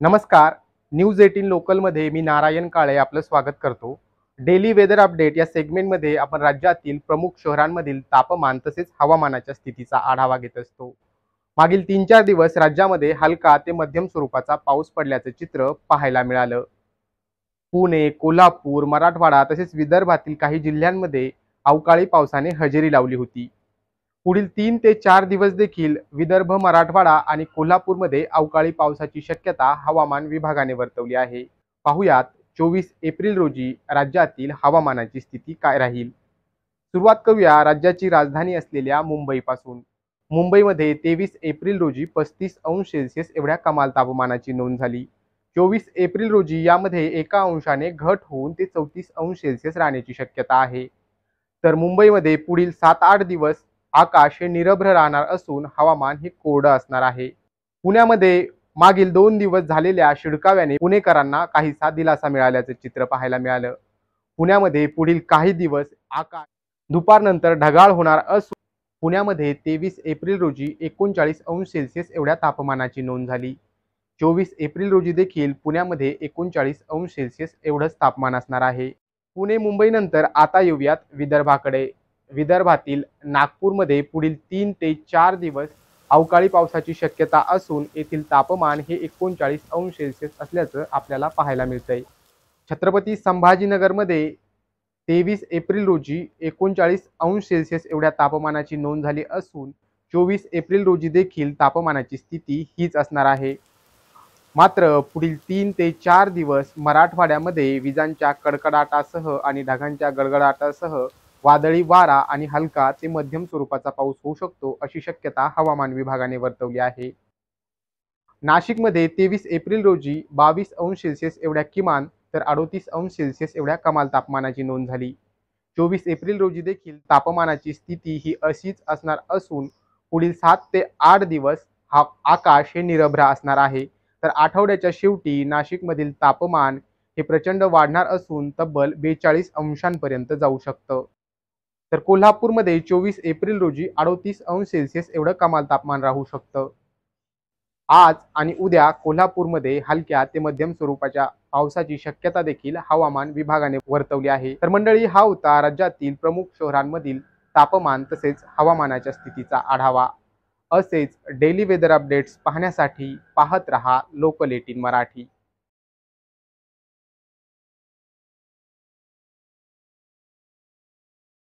नमस्कार. News eighteen लोकलमध्ये मी नारायण काळे आपलं स्वागत करतो. डेली वेदर अपडेट या सेगमेंटमध्ये आपण राज्यातील प्रमुख शहरांमधील तापमान तसेच हवामानाच्या स्थितीचा आढावा घेत असतो. मागील तीन चार दिवस राज्यामध्ये हलका ते मध्यम स्वरूपाचा पाऊस पडल्याचं चित्र पाहायला मिळालं. पुणे कोल्हापूर मराठवाडा तसेच विदर्भातील काही जिल्ह्यांमध्ये अवकाळी पावसाने हजेरी लावली होती. पुढील तीन ते चार दिवस देखील विदर्भ मराठवाडा आणि कोल्हापूरमध्ये अवकाळी पावसाची शक्यता हवामान विभागाने वर्तवली आहे. पाहुयात चोवीस एप्रिल रोजी राज्यातील हवामानाची स्थिती काय राहील? सुरुवात करूया राज्याची राजधानी असलेल्या मुंबईपासून. मुंबईमध्ये तेवीस एप्रिल रोजी पस्तीस अंश सेल्सिअस एवढ्या कमाल तापमानाची नोंद झाली. चोवीस एप्रिल रोजी यामध्ये एका अंशाने घट होऊन ते चौतीस अंश सेल्सिअस राहण्याची शक्यता आहे. तर मुंबईमध्ये पुढील सात आठ दिवस आकाश हे निरभ्र राहणार असून हवामान हे कोरडं असणार आहे. पुण्यामध्ये मागील दोन दिवस झालेल्या शिडकाव्याने पुणेकरांना काहीसा दिलासा मिळाल्याचं चित्र पाहायला मिळालं. पुण्यामध्ये पुढील काही दिवस आकाश दुपारनंतर ढगाळ होणार असून पुण्यामध्ये तेवीस एप्रिल रोजी एकोणचाळीस अंश सेल्सिअस एवढ्या तापमानाची नोंद झाली. चोवीस एप्रिल रोजी देखील पुण्यामध्ये एकोणचाळीस अंश सेल्सिअस एवढंच तापमान असणार आहे. पुणे मुंबईनंतर आता येऊयात विदर्भाकडे. विदर्भातील नागपूरमध्ये पुढील तीन ते चार दिवस अवकाळी पावसाची शक्यता असून येथील तापमान हे एकोणचाळीस अंश सेल्सिअस असल्याचं आपल्याला पाहायला मिळतंय. छत्रपती संभाजीनगरमध्ये तेवीस एप्रिल रोजी एकोणचाळीस अंश सेल्सिअस एवढ्या तापमानाची नोंद झाली असून चोवीस एप्रिल रोजी देखील तापमानाची स्थिती हीच असणार आहे. मात्र पुढील तीन ते चार दिवस मराठवाड्यामध्ये विजांच्या कडकडाटासह आणि ढगांच्या गडगडाटासह वादळी वारा आणि हलका ते मध्यम स्वरूपाचा पाऊस होऊ शकतो अशी शक्यता हवामान विभागाने वर्तवली आहे. नाशिकमध्ये तेवीस एप्रिल रोजी बावीस अंश सेल्सिअस एवढ्या किमान तर अडोतीस अंश सेल्सिअस एवढ्या कमाल तापमानाची नोंद झाली. चोवीस एप्रिल रोजी देखील तापमानाची स्थिती ही अशीच असणार असून पुढील सात ते आठ दिवस हा आकाश हे निरभ्र असणार आहे. तर आठवड्याच्या शेवटी नाशिकमधील तापमान हे प्रचंड वाढणार असून तब्बल बेचाळीस अंशांपर्यंत जाऊ शकतं. तर कोल्हापूरमध्ये चोवीस एप्रिल रोजी अडोतीस अंश सेल्सिअस एवढं कमाल तापमान राहू शकतं. आज आणि उद्या कोल्हापूरमध्ये हलक्या ते मध्यम स्वरूपाच्या पावसाची शक्यता देखील हवामान विभागाने वर्तवली आहे. तर मंडळी हा होता राज्यातील प्रमुख शहरांमधील तापमान तसेच हवामानाच्या स्थितीचा आढावा. असेच डेली वेदर अपडेट्स पाहण्यासाठी पाहत रहा लोकल एटीन मराठी.